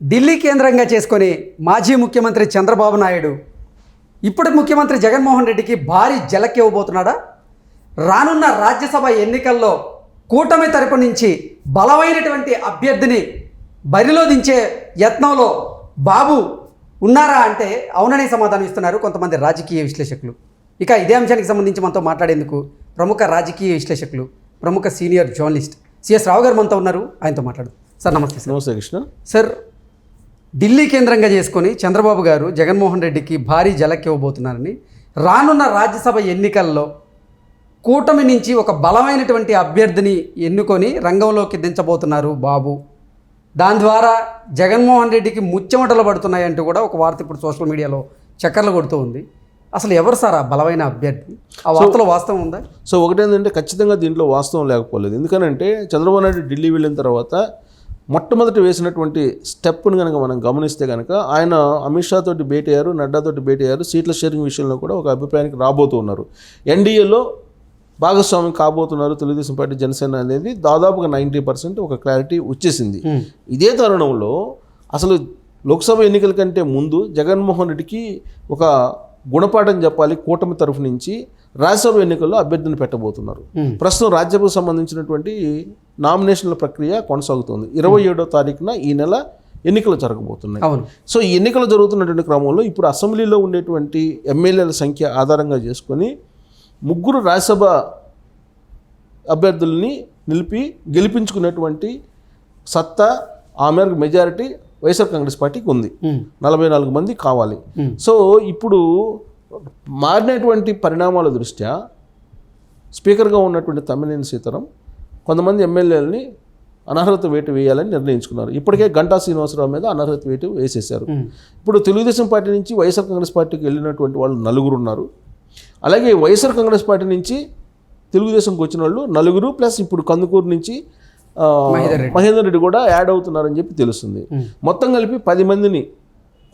ఢిల్లీ కేంద్రంగా చేసుకొని మాజీ ముఖ్యమంత్రి చంద్రబాబు నాయుడు. ఇప్పటి ముఖ్యమంత్రి జగన్మోహన్ రెడ్డికి భారీ జలక్ ఇవ్వబోతున్నాడా రానున్న రాజ్యసభ ఎన్నికల్లో కూటమి తరపు నుంచి బలమైనటువంటి అభ్యర్థిని బరిలో దించే యత్నంలో బాబు ఉన్నారా అంటే అవుననే సమాధానం ఇస్తున్నారు కొంతమంది రాజకీయ విశ్లేషకులు. ఇక ఇదే అంశానికి సంబంధించి మనతో మాట్లాడేందుకు ప్రముఖ రాజకీయ విశ్లేషకులు ప్రముఖ సీనియర్ జర్నలిస్ట్ సిఎస్ రావు గారు మనతో ఉన్నారు. ఆయనతో మాట్లాడు సార్ నమస్తే సార్. నమస్తే కృష్ణ. సార్ ఢిల్లీ కేంద్రంగా చేసుకొని చంద్రబాబు గారు జగన్మోహన్ రెడ్డికి భారీ జలక్ ఇవ్వబోతున్నారని రానున్న రాజ్యసభ ఎన్నికల్లో కూటమి నుంచి ఒక బలమైనటువంటి అభ్యర్థిని ఎన్నుకొని రంగంలోకి దించబోతున్నారు బాబు. దాని ద్వారా జగన్మోహన్ రెడ్డికి ముచ్చెమటలు పడుతున్నాయంటూ కూడా ఒక వార్త ఇప్పుడు సోషల్ మీడియాలో చక్కర్లు కొడుతూ ఉంది. అసలు ఎవరు సార్ ఆ బలమైన అభ్యర్థి? ఆ వార్తలో వాస్తవం ఉందా? సో ఒకటేంటంటే ఖచ్చితంగా దీంట్లో వాస్తవం లేకపోలేదు. ఎందుకనంటే చంద్రబాబు నాయుడు ఢిల్లీ వెళ్ళిన తర్వాత మొట్టమొదటి వేసినటువంటి స్టెప్ను కనుక మనం గమనిస్తే కనుక ఆయన అమిత్ షా తోటి భేటీ అయ్యారు నడ్డా తోటి భేటీ అయ్యారు సీట్ల షేరింగ్ విషయంలో కూడా ఒక అభిప్రాయానికి రాబోతూ ఉన్నారు. ఎన్డీఏలో భాగస్వామి కాబోతున్నారు తెలుగుదేశం పార్టీ జనసేన అనేది దాదాపుగా నైంటీ పర్సెంట్ ఒక క్లారిటీ వచ్చేసింది. ఇదే తరుణంలో అసలు లోక్సభ ఎన్నికల కంటే ముందు జగన్మోహన్ రెడ్డికి ఒక గుణపాఠం చెప్పాలి కూటమి తరఫు నుంచి రాజ్యసభ ఎన్నికల్లో అభ్యర్థిని పెట్టబోతున్నారు. ప్రస్తుతం రాజ్యసభకు సంబంధించినటువంటి నామినేషన్ల ప్రక్రియ కొనసాగుతోంది. ఇరవై ఏడో తారీఖున ఈ నెల ఎన్నికలు జరగబోతున్నాయి. అవును. సో ఈ ఎన్నికలు జరుగుతున్నటువంటి క్రమంలో ఇప్పుడు అసెంబ్లీలో ఉండేటువంటి ఎమ్మెల్యేల సంఖ్య ఆధారంగా చేసుకొని ముగ్గురు రాజ్యసభ అభ్యర్థుల్ని నిలిపి గెలిపించుకునేటువంటి సత్తా ఆ మేరకు మెజారిటీ వైఎస్ఆర్ కాంగ్రెస్ పార్టీకి ఉంది. నలభై నాలుగు మంది కావాలి. సో ఇప్పుడు మారినటువంటి పరిణామాల దృష్ట్యా స్పీకర్గా ఉన్నటువంటి తమ్మినేని సీతారాం కొంతమంది ఎమ్మెల్యేలని అనర్హత వేటు వేయాలని నిర్ణయించుకున్నారు. ఇప్పటికే గంటా శ్రీనివాసరావు మీద అనర్హత వేటు వేసేశారు. ఇప్పుడు తెలుగుదేశం పార్టీ నుంచి వైఎస్ఆర్ కాంగ్రెస్ పార్టీకి వెళ్ళినటువంటి వాళ్ళు నలుగురు ఉన్నారు. అలాగే వైఎస్ఆర్ కాంగ్రెస్ పార్టీ నుంచి తెలుగుదేశంకి వచ్చిన వాళ్ళు నలుగురు ప్లస్ ఇప్పుడు కందుకూరు నుంచి మహేందర్ రెడ్డి. కూడా యాడ్ అవుతున్నారని చెప్పి తెలుస్తుంది. మొత్తం కలిపి పది మందిని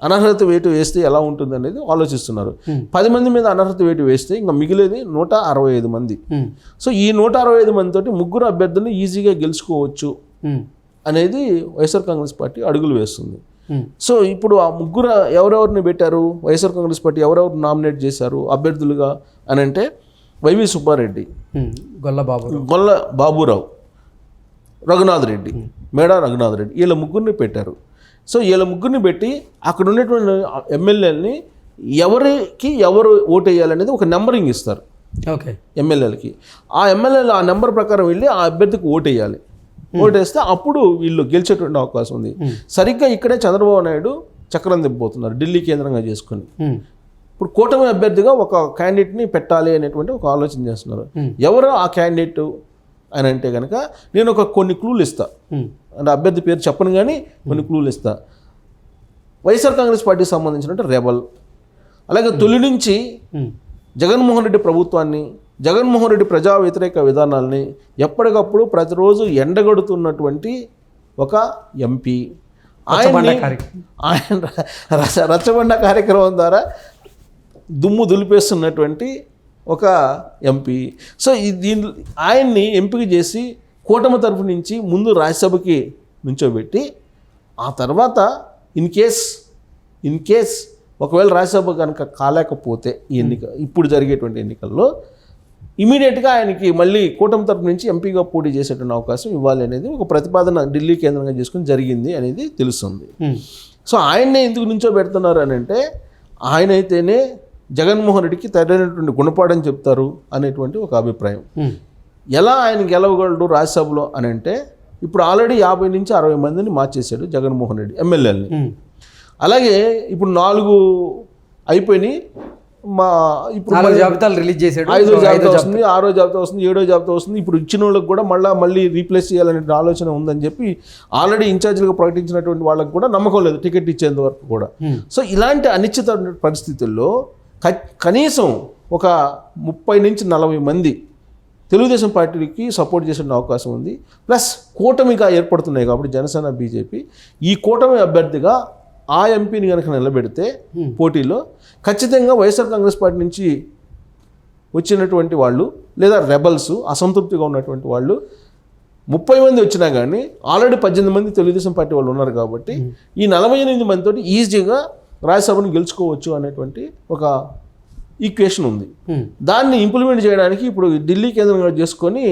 అనర్హత వేటు వేస్తే ఎలా ఉంటుంది అనేది ఆలోచిస్తున్నారు. Hmm. పది మంది మీద అనర్హత వేటు వేస్తే ఇంకా మిగిలేది నూట అరవై ఐదు మంది. ఉమ్, సో ఈ నూట అరవై ఐదు మందితోటి ముగ్గురు అభ్యర్థులను ఈజీగా గెలుచుకోవచ్చు ఉమ్, అనేది వైఎస్ఆర్ కాంగ్రెస్ పార్టీ అడుగులు వేస్తుంది. సో ఇప్పుడు ఆ ముగ్గురు ఎవరెవరిని పెట్టారు? వైఎస్ఆర్ కాంగ్రెస్ పార్టీ ఎవరెవరు నామినేట్ చేశారు? అభ్యర్థులుగా అని అంటే వైవి సుబ్బారెడ్డి గొల్ల బాబురావు. రఘునాథ్ రెడ్డి మేడా రఘునాథ్ రెడ్డి వీళ్ళ ముగ్గురిని పెట్టారు. సో వీళ్ళ ముగ్గురిని పెట్టి అక్కడ ఉన్నటువంటి ఎమ్మెల్యేలని ఎవరికి ఎవరు ఓటు వేయాలనేది ఒక నెంబరింగ్ ఇస్తారు. ఓకే. ఎమ్మెల్యేలకి. ఆ ఎమ్మెల్యేలు ఆ నెంబర్ ప్రకారం వెళ్ళి ఆ అభ్యర్థికి ఓటు వేయాలి. ఓటు వేస్తే అప్పుడు వీళ్ళు గెలిచేటువంటి అవకాశం ఉంది. సరిగ్గా ఇక్కడే చంద్రబాబు నాయుడు చక్రం తిప్పబోతున్నారు ఢిల్లీ కేంద్రంగా చేసుకొని. ఇప్పుడు కూటమి అభ్యర్థిగా ఒక క్యాండిడేట్ని పెట్టాలి అనేటువంటి ఒక ఆలోచన చేస్తున్నారు. ఎవరు ఆ క్యాండిడేట్ అని అంటే కనుక నేను ఒక కొన్ని క్లూలు ఇస్తా. ఉమ్, అంటే అభ్యర్థి పేరు చెప్పను కానీ కొన్ని క్లూలు ఇస్తా. వైఎస్ఆర్ కాంగ్రెస్ పార్టీకి సంబంధించినట్టు రెబల్. అలాగే తొలి నుంచి ఉమ్, జగన్మోహన్ రెడ్డి ప్రభుత్వాన్ని జగన్మోహన్ రెడ్డి ప్రజా వ్యతిరేక విధానాల్ని ఎప్పటికప్పుడు ప్రతిరోజు ఎండగడుతున్నటువంటి ఒక ఎంపీ. ఆయన రచ- రచ్చబండ కార్యక్రమం ద్వారా దుమ్ము దులిపేస్తున్నటువంటి ఒక ఎంపీ సో దీని ఆయన్ని ఎంపిక చేసి కూటమి తరఫు నుంచి ముందు రాజ్యసభకి నుంచోబెట్టి ఆ తర్వాత ఇన్ కేస్ ఇన్ కేస్ ఒకవేళ రాజ్యసభ కనుక కాలేకపోతే ఈ ఎన్నిక ఇప్పుడు జరిగేటువంటి ఎన్నికల్లో ఇమీడియట్గా ఆయనకి మళ్ళీ కూటమి తరపు నుంచి ఎంపీగా పోటీ చేసేటువంటి అవకాశం ఇవ్వాలి అనేది ఒక ప్రతిపాదన ఢిల్లీ కేంద్రంగా చేసుకుని జరిగింది అనేది తెలుస్తుంది. ఉమ్, సో ఆయన్నే ఎందుకు నుంచో పెడుతున్నారు అని అంటే ఆయన అయితేనే జగన్మోహన్ రెడ్డికి తగినటువంటి గుణపాఠం చెప్తారు అనేటువంటి ఒక అభిప్రాయం. ఉమ్, ఎలా ఆయన గెలవగలడు రాజ్యసభలో అని అంటే ఇప్పుడు ఆల్రెడీ యాభై నుంచి అరవై మందిని మార్చేశాడు జగన్మోహన్ రెడ్డి ఎమ్మెల్యేలని. అలాగే ఇప్పుడు నాలుగు అయిపోయినాయి మా ఇప్పుడు జాబితాలు రిలీజ్ చేశాడు. ఐదో జాబితా వస్తుంది ఆరో జాబితా వస్తుంది ఏడో జాబితా వస్తుంది. ఇప్పుడు ఇచ్చిన వాళ్ళకి కూడా మళ్ళీ మళ్ళీ రీప్లేస్ చేయాలనే ఆలోచన ఉందని చెప్పి ఆల్రెడీ ఇన్ఛార్జ్లుగా ప్రకటించినటువంటి వాళ్ళకి కూడా నమ్మకం లేదు టికెట్ ఇచ్చేంత వరకు కూడా. సో ఇలాంటి అనిశ్చిత పరిస్థితుల్లో కనీసం ఒక ముప్పై నుంచి నలభై మంది తెలుగుదేశం పార్టీకి సపోర్ట్ చేసే అవకాశం ఉంది. ప్లస్ కూటమిగా ఏర్పడుతున్నాయి కాబట్టి జనసేన బీజేపీ. ఈ కూటమి అభ్యర్థిగా ఆ ఎంపీని కనుక నిలబెడితే పోటీలో ఖచ్చితంగా వైఎస్ఆర్ కాంగ్రెస్ పార్టీ నుంచి వచ్చినటువంటి వాళ్ళు లేదా రెబల్స్ అసంతృప్తిగా ఉన్నటువంటి వాళ్ళు ముప్పై మంది వచ్చినా కానీ ఆల్రెడీ పద్దెనిమిది మంది తెలుగుదేశం పార్టీ వాళ్ళు ఉన్నారు కాబట్టి ఈ నలభై ఎనిమిది మందితోటి ఈజీగా రాజ్యసభను గెలుచుకోవచ్చు అనేటువంటి ఒక ఈక్వేషన్ ఉంది. దాన్ని ఇంప్లిమెంట్ చేయడానికి ఇప్పుడు ఢిల్లీ కేంద్రంగా చేసుకొని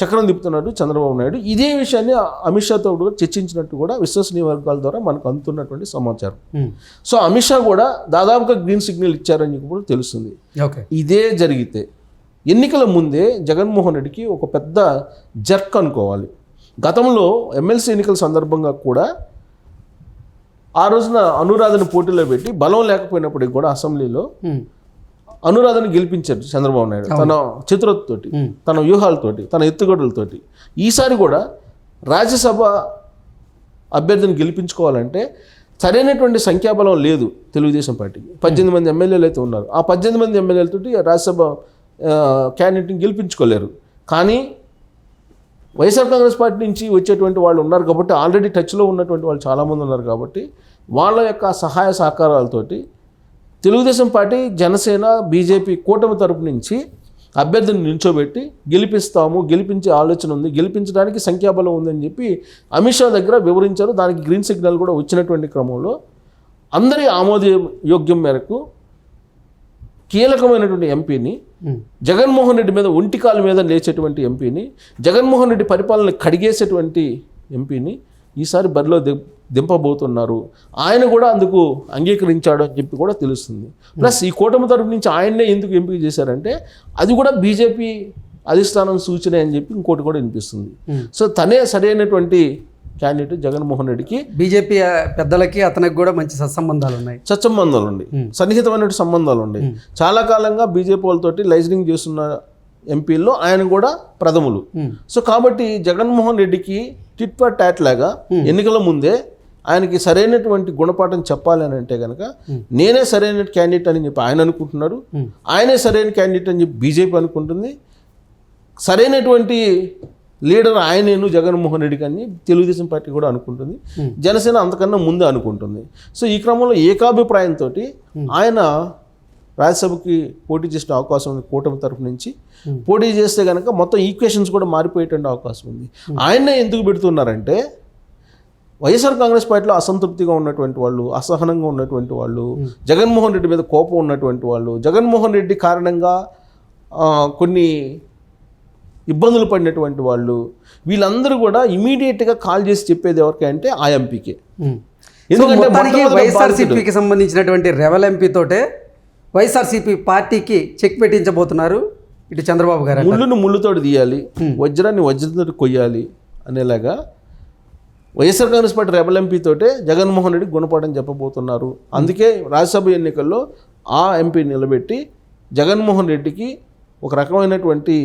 చక్రం తిప్పుతున్నాడు చంద్రబాబు నాయుడు ఇదే విషయాన్ని అమిత్ షాతో కూడా చర్చించినట్టు కూడా విశ్వసనీయ వర్గాల ద్వారా మనకు అందుతున్నటువంటి సమాచారం. సో అమిత్ షా కూడా దాదాపుగా గ్రీన్ సిగ్నల్ ఇచ్చారని చెప్పి కూడా తెలుస్తుంది. ఓకే. ఇదే జరిగితే ఎన్నికల ముందే జగన్మోహన్ రెడ్డికి ఒక పెద్ద జర్క్ అనుకోవాలి. గతంలో ఎమ్మెల్సీ ఎన్నికల సందర్భంగా కూడా ఆ రోజున అనురాధను పోటీలో పెట్టి బలం లేకపోయినప్పటికి కూడా అసెంబ్లీలో అనురాధను గెలిపించారు చంద్రబాబు నాయుడు. తన చిత్రతోటి ఉమ్, తన వ్యూహాలతోటి తన ఎత్తుగడలతోటి. ఈసారి కూడా రాజ్యసభ అభ్యర్థిని గెలిపించుకోవాలంటే సరైనటువంటి సంఖ్యాబలం లేదు తెలుగుదేశం పార్టీకి పద్దెనిమిది మంది ఎమ్మెల్యేలు అయితే ఉన్నారు. ఆ పద్దెనిమిది మంది ఎమ్మెల్యేలతోటి రాజ్యసభ క్యాండిడేట్ని గెలిపించుకోలేరు. కానీ వైఎస్ఆర్ కాంగ్రెస్ పార్టీ నుంచి వచ్చేటువంటి వాళ్ళు ఉన్నారు కాబట్టి ఆల్రెడీ టచ్లో ఉన్నటువంటి వాళ్ళు చాలామంది ఉన్నారు కాబట్టి వాళ్ళ యొక్క సహాయ సహకారాలతోటి తెలుగుదేశం పార్టీ జనసేన బీజేపీ కూటమి తరపు నుంచి అభ్యర్థిని నిల్చోబెట్టి గెలిపిస్తాము గెలిపించే ఆలోచన ఉంది గెలిపించడానికి సంఖ్యాబలం ఉందని చెప్పి అమిత్ షా దగ్గర వివరించారు. దానికి గ్రీన్ సిగ్నల్ కూడా వచ్చినటువంటి క్రమంలో అందరి ఆమోదయోగ్యం మేరకు కీలకమైనటువంటి ఎంపీని జగన్మోహన్ రెడ్డి మీద ఒంటికాల మీద లేచేటువంటి ఎంపీని జగన్మోహన్ రెడ్డి పరిపాలన కడిగేసేటువంటి ఎంపీని ఈసారి బరిలో ది- దింపబోతున్నారు. ఆయన కూడా అందుకు అంగీకరించాడు అని చెప్పి కూడా తెలుస్తుంది. ప్లస్ ఈ కూటమి తరపు నుంచి ఆయన్నే ఎందుకు ఎంపిక చేశారంటే అది కూడా బీజేపీ అధిష్టానం సూచన అని చెప్పి ఇంకోటి కూడా వినిపిస్తుంది. సో తనే సరైనటువంటి క్యాండిడేట్ జగన్మోహన్ రెడ్డికి బీజేపీ పెద్దలకి అతనికి కూడా మంచి సత్సంబంధాలు ఉన్నాయి. సత్సంబంధాలు ఉండి సన్నిహితమైన సంబంధాలు ఉండి చాలా కాలంగా బీజేపీ వాళ్ళతోటి లైజనింగ్ చేస్తున్న ఎంపీల్లో ఆయన కూడా ప్రథములు. సో కాబట్టి జగన్మోహన్ రెడ్డికి టిట్ ఫర్ టాట్ లాగా ఎన్నికల ముందే ఆయనకి సరైనటువంటి గుణపాఠం చెప్పాలి అని అంటే కనుక నేనే సరైన క్యాండిడేట్ అని చెప్పి ఆయన అనుకుంటున్నారు. Hmm. ఆయనే సరైన క్యాండిడేట్ అని చెప్పి బీజేపీ అనుకుంటుంది. సరైనటువంటి లీడర్ ఆయనేను జగన్మోహన్ రెడ్డికి అని తెలుగుదేశం పార్టీ కూడా అనుకుంటుంది. జనసేన అంతకన్నా ముందే అనుకుంటుంది. సో ఈ క్రమంలో ఏకాభిప్రాయంతో ఆయన రాజ్యసభకి పోటీ చేసిన అవకాశం ఉంది కూటమి తరపు నుంచి. పోటీ చేస్తే కనుక మొత్తం ఈక్వేషన్స్ కూడా మారిపోయేటువంటి అవకాశం ఉంది. ఆయన్నే ఎందుకు పెడుతున్నారంటే వైఎస్ఆర్ కాంగ్రెస్ పార్టీలో అసంతృప్తిగా ఉన్నటువంటి వాళ్ళు అసహనంగా ఉన్నటువంటి వాళ్ళు జగన్మోహన్ రెడ్డి మీద కోపం ఉన్నటువంటి వాళ్ళు జగన్మోహన్ రెడ్డి కారణంగా కొన్ని ఇబ్బందులు పడినటువంటి వాళ్ళు వీళ్ళందరూ కూడా ఇమీడియట్గా కాల్ చేసి చెప్పేది ఎవరికి అంటే ఆ ఎంపీకే ఎందుకంటే వైఎస్ఆర్సీపీకి సంబంధించినటువంటి రెవల్ ఎంపీ తోటే వైఎస్ఆర్సీపీ పార్టీకి చెక్ పెట్టించబోతున్నారు ఇటు చంద్రబాబు గారు ముళ్ళును ముళ్ళుతోటి తీయాలి వజ్రాన్ని వజ్రంతో కొయ్యాలి అనేలాగా YSR Congress party rebel MP తోటే జగన్మోహన్ రెడ్డి గుణపాఠం చెప్పబోతున్నారు. అందుకే రాజ్యసభ ఎన్నికల్లో ఆ ఎంపీ నిలబెట్టి జగన్మోహన్ రెడ్డికి ఒక రకమైనటువంటి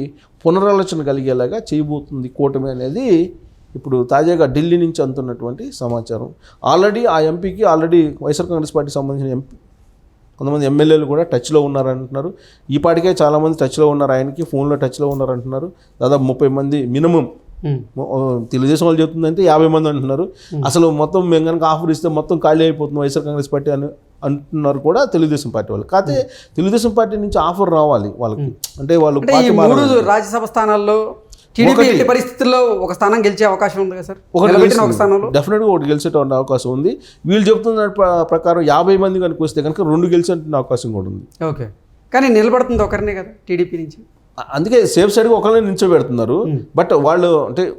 పునరాలోచన కలిగేలాగా చేయబోతుంది కూటమి అనేది ఇప్పుడు తాజాగా ఢిల్లీ నుంచి అందుతున్నటువంటి సమాచారం. ఆల్రెడీ ఆ ఎంపీకి ఆల్రెడీ వైఎస్ఆర్ కాంగ్రెస్ పార్టీకి సంబంధించిన ఎంపీ కొంతమంది ఎమ్మెల్యేలు కూడా టచ్లో ఉన్నారంటున్నారు. ఈ పాటికే చాలామంది టచ్లో ఉన్నారు. ఆయనకి ఫోన్లో టచ్లో ఉన్నారంటున్నారు. దాదాపు ముప్పై మంది మినిమం. తెలుగుదేశం వాళ్ళు చెప్తుందంటే యాభై మంది అంటున్నారు. అసలు మొత్తం మేము కనుక ఆఫర్ ఇస్తే మొత్తం ఖాళీ అయిపోతుంది వైఎస్ఆర్ కాంగ్రెస్ పార్టీ అని అంటున్నారు కూడా తెలుగుదేశం పార్టీ వాళ్ళు. కాకపోతే తెలుగుదేశం పార్టీ నుంచి ఆఫర్ రావాలి వాళ్ళకి. అంటే వాళ్ళు రాజ్యసభ స్థానాల్లో టీడీపీ పరిస్థితుల్లో ఒక స్థానం గెలిచే అవకాశం ఉంది కదా సార్? ఒక స్థానంలో? డెఫినెట్గా ఒకటి గెలిచేటువంటి అవకాశం ఉంది. వీళ్ళు చెప్తున్న ప్ర- ప్రకారం యాభై మంది కనుక వస్తే కనుక రెండు గెలిచేటువంటి అవకాశం కూడా ఉంది. ఓకే. కానీ నిలబడుతుంది ఒకరినే కదా టీడీపీ నుంచి. అందుకే సేఫ్ సైడ్గా ఒకళ్ళని నిల్చోబెడుతున్నారు. బట్ వాళ్ళు అంటే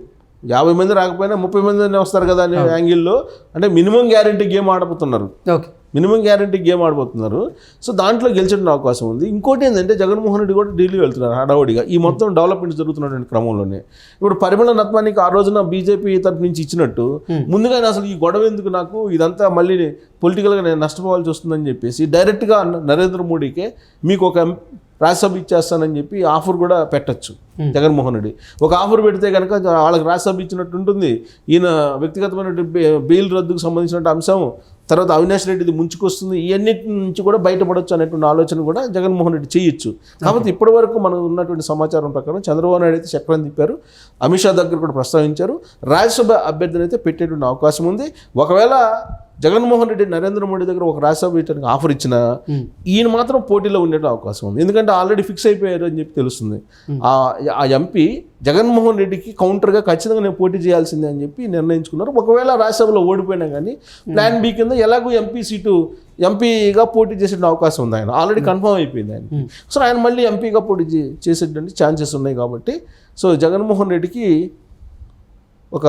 యాభై మంది రాకపోయినా ముప్పై మంది వస్తారు కదా అనే యాంగిల్లో అంటే మినిమం గ్యారంటీ గేమ్ ఆడబోతున్నారు. ఓకే. మినిమం గ్యారంటీ గేమ్ ఆడబోతున్నారు. సో దాంట్లో గెలిచే అవకాశం ఉంది. ఇంకోటి ఏంటంటే జగన్మోహన్ రెడ్డి కూడా ఢిల్లీ వెళ్తున్నారు హడావుడిగా. ఈ మొత్తం డెవలప్మెంట్ జరుగుతున్నటువంటి క్రమంలోనే. ఇప్పుడు పరిమళ నత్వానికి ఆ రోజున బీజేపీ తరపు నుంచి ఇచ్చినట్టు ముందుగా అసలు ఈ గొడవ ఎందుకు నాకు? ఇదంతా మళ్ళీ పొలిటికల్గా నేను నష్టపోవాల్సి వస్తుందని చెప్పేసి డైరెక్ట్గా నరేంద్ర మోడీకే మీకు ఒక రాజ్యసభ ఇచ్చేస్తానని చెప్పి ఆఫర్ కూడా పెట్టచ్చు జగన్మోహన్ రెడ్డి. ఒక ఆఫర్ పెడితే కనుక వాళ్ళకి రాజ్యసభ ఇచ్చినట్టు ఉంటుంది. ఈయన వ్యక్తిగతమైన బెయిల్ రద్దుకు సంబంధించిన అంశం తర్వాత అవినాష్ రెడ్డిది ముంచుకొస్తుంది ఇవన్నిటి నుంచి కూడా బయటపడొచ్చు అనేటువంటి ఆలోచన కూడా జగన్మోహన్ రెడ్డి చేయొచ్చు. కాబట్టి ఇప్పటి వరకు మనకు ఉన్నటువంటి సమాచారం ప్రకారం చంద్రబాబు నాయుడు అయితే చక్రం తిప్పారు. అమిత్ షా దగ్గర కూడా ప్రస్తావించారు. రాజ్యసభ అభ్యర్థిని అయితే పెట్టేటువంటి అవకాశం ఉంది. ఒకవేళ జగన్మోహన్ రెడ్డి నరేంద్ర మోడీ దగ్గర ఒక రాజ్యసభ సీటుకి ఆఫర్ ఇచ్చిన ఈయన మాత్రం పోటీలో ఉండే అవకాశం ఉంది. ఎందుకంటే ఆల్రెడీ ఫిక్స్ అయిపోయారు అని చెప్పి తెలుస్తుంది. ఆ ఆ ఎంపీ జగన్మోహన్ రెడ్డికి కౌంటర్గా ఖచ్చితంగా నేను పోటీ చేయాల్సిందే అని చెప్పి నిర్ణయించుకున్నారు. ఒకవేళ రాజ్యసభలో ఓడిపోయినా కానీ ప్లాన్ బి కింద ఎలాగో ఎంపీ సీటు ఎంపీగా పోటీ చేసే అవకాశం ఉంది ఆయన. ఆల్రెడీ కన్ఫర్మ్ అయిపోయింది ఆయన సో ఆయన మళ్ళీ ఎంపీగా పోటీ చేసేటువంటి ఛాన్సెస్ ఉన్నాయి కాబట్టి. సో జగన్మోహన్ రెడ్డికి ఒక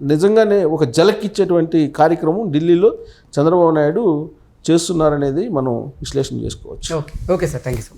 నిజంగానే ఒక జలకిచ్చేటువంటి కార్యక్రమం ఢిల్లీలో చంద్రబాబు నాయుడు చేస్తున్నారనేది మనం విశ్లేషణ చేసుకోవచ్చు. Okay okay sir. Thank you sir.